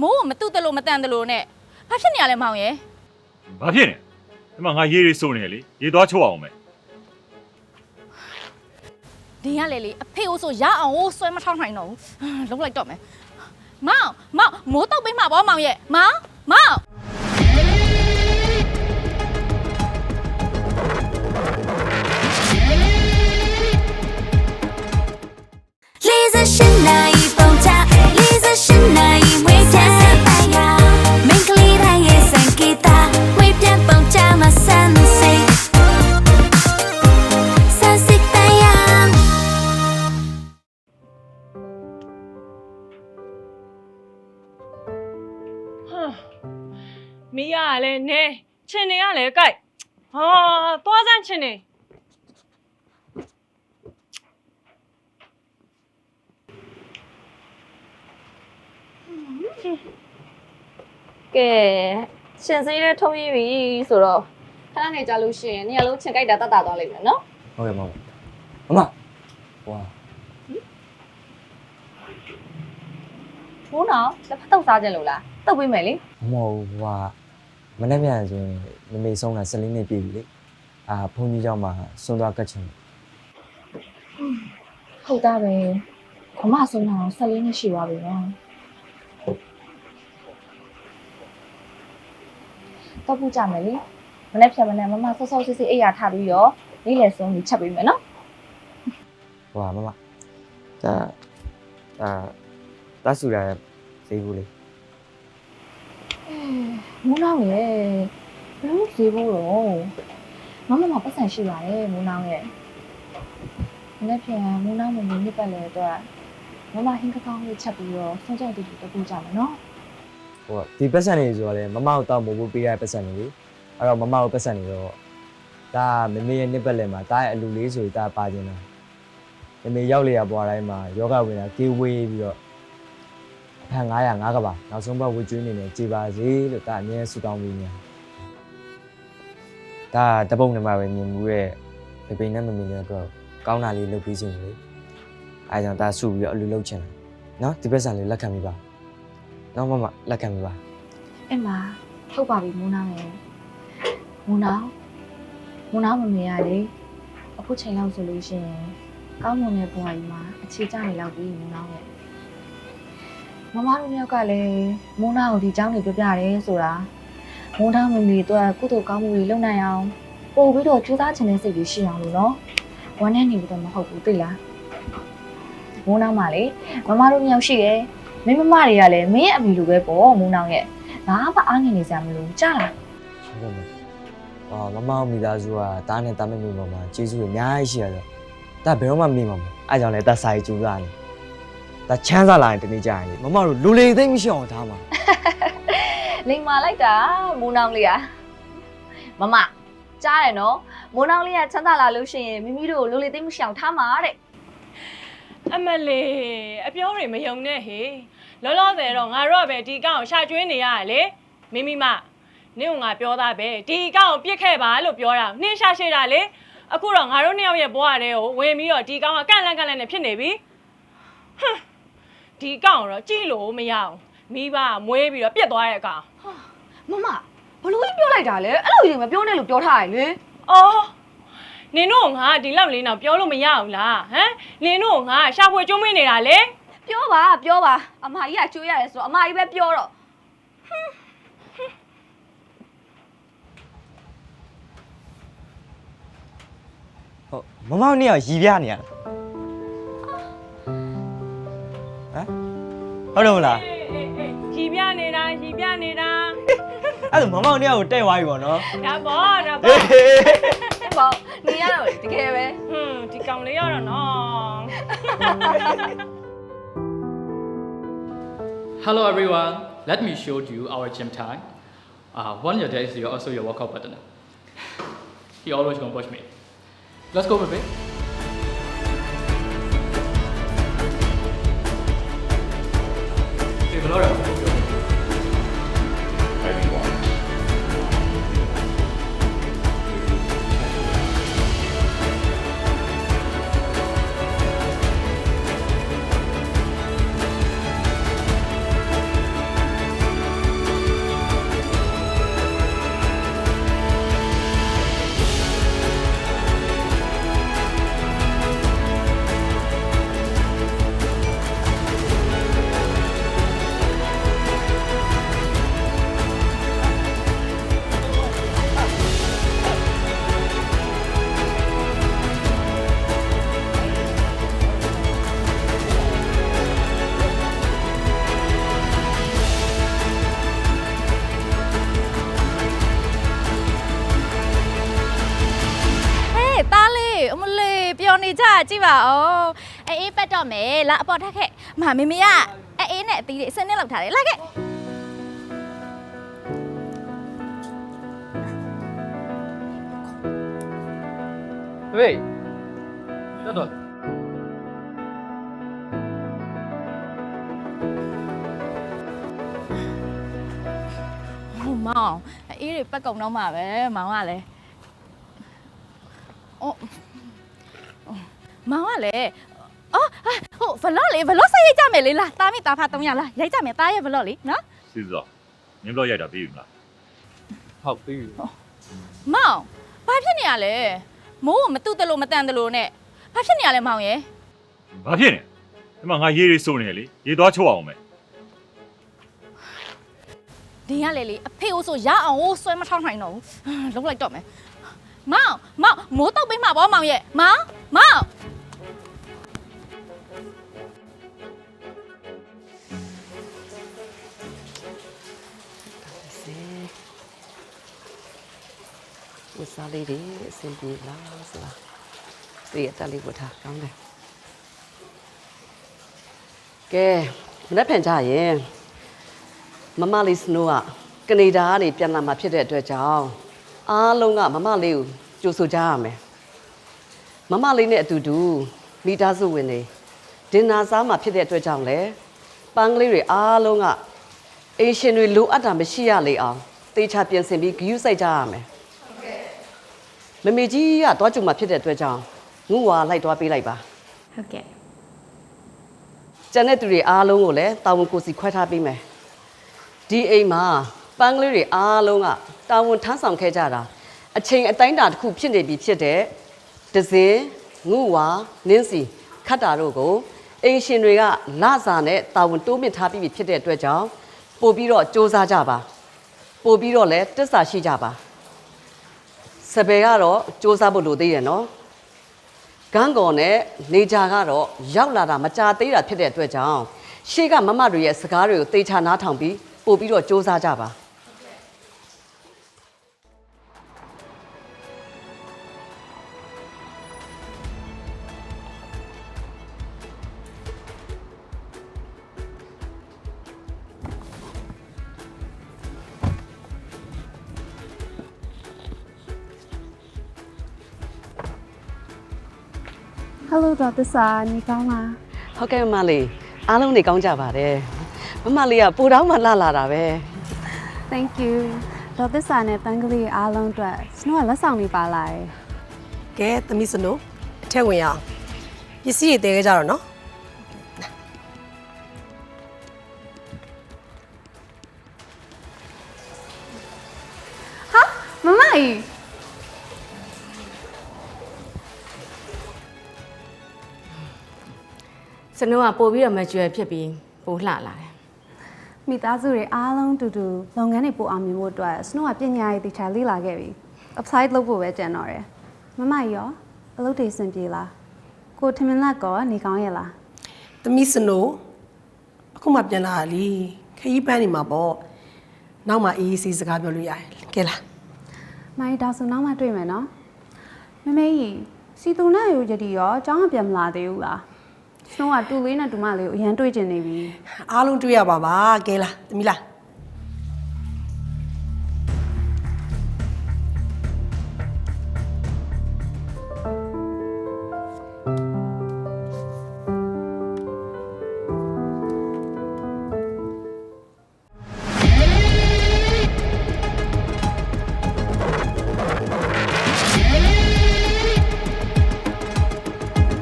မိုးကမတုတ်တလို့မတန်တလို့နဲ့ဘာဖြစ်နေရလဲမောင်ရဲ့ဘာဖြစ်နေဒီမှာငါရေးရေးစိုးနေရလေရေးသွားချိုးအောင်မယ်ဒင်းရလေလေအဖေကိုဆိုရအောင်ကိုဆွဲမထောက်နိုင်တော့ဘူးအာလုံးလိုက်တော့မယ်မောင်မောင်မိုးတုတ်ပေးမှာပေါ့မောင်ရဲ့မောင်မောင် မီးရလည်းနဲချင်နေရလည်းကြိုက်ဟာသွားစမ်းချင်နေကဲရှင်စိလေးထုံးပြီးပြီဆိုတော့ခဏနေကြလို့ရှိရင်နေရာလုံးချင်ကြိုက်တာတတ်တာသွားလိမ့်မယ်နော်ဟုတ်ကဲ့မမမမဟွာဘိုးနော်လက်ဖက်တော့စားကြလို့လားတုတ်ပေးမယ်လေမဟုတ်ဘူးဟွာ မနေ့ပြန်ဆိုရင်မမေဆုံးတာ14နှစ်ပြည့်ပြီလေအာဘုန်းကြီးเจ้าမှာစွန့်သွားကတ်ချင် ဟုတ်တာပဲခမဆုံးတာ14နှစ်ရှိသွားပြီနော်တော့ပူကြမယ်လေမနေ့ဖြတ်မနေ့မမဆော့ဆော့စစ်စစ်အိပ်ရထားပြီးတော့နေ့လယ်ဆုံးကြီးချက်ပေးမယ်နော် ဟွာမမဒါအာတဆူရဈေးဘူးလေ မူးနောင်ရဲ့ဘယ်လိုဈေးဖို့တော့မမမပတ်စံရှိပါတယ်မူးနောင်ရဲ့မနေ့ဖြန်မူးနောင်မမီနှစ်ပတ်လေအတွက်မမဟင်းကကောင်းလေးချက်ပြီးတော့ဆုံးကြတူတူတပူကြမယ်နော်ဟိုဒီပတ်စံနေဆိုတော့လေမမကိုတောက်မို့ဖို့ပေးရတဲ့ပတ်စံနေလေအဲ့တော့မမကိုပတ်စံနေတော့ဒါမမေရဲ့နှစ်ပတ်လည်မှာတားရဲ့အလူလေးဆိုဒါပါခြင်းလားမမေရောက်လေရပွားတိုင်းမှာယောဂဝင်တာကေးဝေးပြီးတော့အ ဖန်900 9ကပါနောက်ဆုံးဘက်ဝေကျွေးနေနေကြည်ပါစေလို့ဒါအမြဲဆူတောင်းပြီးနေဒါတပုံနဲ့မှပဲမြင်မှုရဲ့ပြပိန်နဲ့မမြင်တဲ့အတွက်ကောင်းတာလေးလုပ်ပြီးခြင်းလေအဲကြောင့်ဒါဆူပြီးတော့အလူလုပ်ချင်တယ်နော်ဒီပတ်စံလေးလက်ခံပြီးပါနော်မမလက်ခံပြီးပါအဲ့မှာထုတ်ပါပြီမူးနောင်ရဲ့မူးနောင်မူးနောင်မမေရလေအခုချိန်လောက်ဆိုလို့ရှိရင်ကောင်းမွန်တဲ့ဘဝကြီးမှာအခြေကျနေလောက်ပြီမူးနောင်ရဲ့ မမတို့မြောက်ကလည်းမူးနောင်ကိုဒီเจ้าနေပြပြတယ်ဆိုတာမူးနောင်မမေအတွက်ကုသိုလ်ကောင်းမှုတွေလုပ်နိုင်အောင်ပို့ပြီးတော့ကြိုးစားခြင်းတဲ့စိတ်တွေရှိအောင်လို့နော်ဝမ်းနဲ့နေပြီးတော့မဟုတ်ဘူးသိလားမူးနောင်မလေမမတို့မြောက်ရှိတယ်မင်းမမတွေကလည်းမင်းရဲ့အမိလိုပဲပေါ့မူးနောင်ရဲ့ ဘာမှအားငယ်နေစရာမလိုကြားလား ဟုတ်ကဲ့မအော်မမအောင်မိသားစုကတားနဲ့တားမဲ့မိပေါ်မှာကျေးဇူးတွေအများကြီးရှိရတော့ဒါဘယ်တော့မှမေ့မှာမဟုတ်အဲကြောင့်လည်းဒါစာရေးကြိုးစားနေ ဒါချမ်းသာလာရင်တနေ့ကျရင်လေမမတို့လူလေသိမ့်မရှိအောင်ထားမှာလိန်မာလိုက်တာမိုးနောင်လေးอ่ะမမကြားတယ်နော်မိုးနောင်လေးကချမ်းသာလာလို့ရှိရင်မိမိတို့ကိုလိုလေသိမ့်မရှောင်ထားမှာတဲ့အမလေးအပြောတွေမယုံနဲ့ဟေလောလောဆယ်တော့ငါတို့ကပဲဒီကောင်ကိုရှာကျွေးနေရတယ်လေမိမိမနင့်ကငါပြောသားပဲဒီကောင်ကိုပြစ်ခဲ့ပါလို့ပြောတာနှင်းရှာရှိတာလေအခုတော့ငါတို့နှစ်ယောက်ရဲ့ဘဝတည်းကိုဝင်ပြီးတော့ဒီကောင်ကကန့်လန့်ကန့်လန့်နဲ့ဖြစ်နေပြီဟမ် ဒီကောင်ကိုတော့ကြည့်လို့မရအောင်မိဘကမွေးပြီးတော့ပြစ်သွားတဲ့ကောင်မမဘလို့ကြီးပြောလိုက်တာလဲအဲ့လိုကြီးမပြောနဲ့လို့ပြောထားရလေအော်နင်တို့ကငါဒီလောက်လေးတော့ပြောလို့မရဘူးလားဟမ်နင်တို့ကငါရှာဖွေကျွေးမွေးနေတာလေပြောပါပြောပါအမကြီးကကျွေးရတယ်ဆိုတော့အမကြီးပဲပြောတော့ဟုတ်မမတို့နေရရီပြနေရတာ ဟမ်ဟုတ်တယ်မလား အေးအေးအေးရီပြနေတာရီပြနေတာ အဲ့ဒါမမတို့နေရကိုတဲ့သွားပြီပေါ့နော် ဒါပေါ့ဒါ ဟေး ပေါ့ ဟေး အဲ့ပေါ့နေရတော့တကယ်ပဲ ဟွန်းဒီကောင်လေးရတော့နော် Hello everyone, let me show you our gym time. Uh, one your day is your, also your workout partner. He always gonna push me. Let's go, baby. 그러려고 Valora. ကြည့်ပါဦးအေးအေးပတ်တော့မယ်လာအပေါ်ထက်ခဲ့မမေမေကအေးအေးနဲ့အသီးတွေအစင်းနဲ့လောက်ထားတယ်လာခဲ့ဟေးတော်တော်ဟိုမောင်အေးတွေပတ်ကုန်တော့မှာပဲမောင်ကလည်းအော် မောင်ကလည်းအော်ဟိုဗလော့လေဗလော့ဆက်ရိုက်ကြမယ်လေလားတာမိတာဖာ300လားရိုက်ကြမယ်တာရဲ့ဗလော့လေနော်စီစောမင်းဘလော့ရိုက်တာပြီးပြီမလားဟုတ်ပြီမောင်ဘာဖြစ်နေရလဲမိုးကိုမတူတလို့မတန်တလို့နဲ့ဘာဖြစ်နေရလဲမောင်ရဲ့ဘာဖြစ်နေဒီမှာငါရေးတွေစိုးနေတယ်လေရေးသွားချုပ်အောင်မယ်ဒီကလေလေအဖေကိုဆိုရအောင်ကိုဆွဲမထောင်းနိုင်တော့ဘူးလုံးလိုက်တော့မယ်မောင်မောင်မိုးတော့ပေးမှာပေါ့မောင်ရဲ့မောင်မောင် ဝစားလေးတွေအဆင်ပြေလားဆိုတာသိရတက်လေးဝတ်ထားကောင်းတယ်ကဲမနေ့ဖန်ကြရင်မမလေးစနိုးကကနေဒါကနေပြန်လာมาဖြစ်တဲ့အတွက်ကြောင့်အားလုံးကမမလေးကိုကြိုဆိုကြရမယ်မမလေးနဲ့အတူတူမိသားစုဝင်တွေဒင်နာစားမှာဖြစ်တဲ့အတွက်ကြောင့်လေပန်းကလေးတွေအားလုံးကအေရှင်တွေလိုအပ်တာမရှိရလေအောင်တေချာပြင်ဆင်ပြီးဂယူးစိုက်ကြရမယ် မမေကြီးကသွားကြုံမှာဖြစ်တဲ့အတွက်ကြောင့်ငုဝါလိုက်သွားပေးလိုက်ပါဟုတ်ကဲ့ကျန်တဲ့သူတွေအားလုံးကိုလည်းတာဝန်ကိုယ်စီခွဲထားပေးမယ်ဒီအိမ်မှာပန်းကလေးတွေအားလုံးကတာဝန်ထမ်းဆောင်ခဲ့ကြတာအချိန်အတိုင်းအတာတစ်ခုဖြစ်နေပြီဖြစ်တဲ့ဒဇင်ငုဝါနင်းစီခတ်တာတို့ကိုအိမ်ရှင်တွေကလစာနဲ့တာဝန်တိုးမြင့်ထားပြီးပြီဖြစ်တဲ့အတွက်ကြောင့်ပို့ပြီးတော့စ조사ကြပါပို့ပြီးတော့လည်းတစ္ဆာရှိကြပါ စပယ်ကတော့စူးစမ်းဖို့လိုသေးတယ်နော်ဂန်းကော်နဲ့နေကြာကတော့ရောက်လာတာမကြာသေးတာဖြစ်တဲ့အတွက်ကြောင့်ရှေ့ကမမတို့ရဲ့စကားတွေကိုသေချာနားထောင်ပြီးပို့ပြီးတော့စူးစမ်းကြပါ ဟယ်လိုဒေါက်တာစာနေကောင်းလားဟုတ်ကဲ့မမလေးအားလုံးနေကောင်းကြပါတယ်မမလေးကပိုတောင်းမှလှလာတာပဲ Thank you ဒေါက်တာစာနဲ့ပန်းကလေးအားလုံးအတွက်စနိုးကလက်ဆောင်လေးပါလာတယ်ကဲသမီးစနိုးအထက်ဝင်ရအောင်ပစ္စည်းတွေတဲခဲ့ကြတော့နော်မမကြီး ကျွန်တော်ကပို့ပြီးတော့မကျွယ်ဖြစ်ပြီးပို့လှလာတယ်မိသားစုတွေအားလုံးတူတူလုပ်ငန်းတွေပိုအောင်မြင်ဖို့အတွက်စနိုးကပညာရေးတရားလေ့လာခဲ့ပြီ upside လုပ်ဖို့ပဲကြံတော့တယ်မမရောအလုပ်တွေစင်ပြေလားကိုထမင်းလက်ကောနေကောင်းရဲ့လားသမီးစနိုးအခုမှပြန်လာတာလीခရီးပန်းနေမှာပေါ့နောက်မှအေးအေးဆေးစကားပြောလို့ရတယ်ကဲလားမိုင်းဒါဆိုနောက်မှတွေ့မယ်နော်မမေကြီးစီတူနဲ့ရိုရတီရောအကြောင်းပြန်မလာသေးဘူးလား နိုးကတူလေးနဲ့တူမလေးကိုအရန်တွေ့ကျင်နေပြီအားလုံးတွေ့ရပါပါကဲလားသမီးလား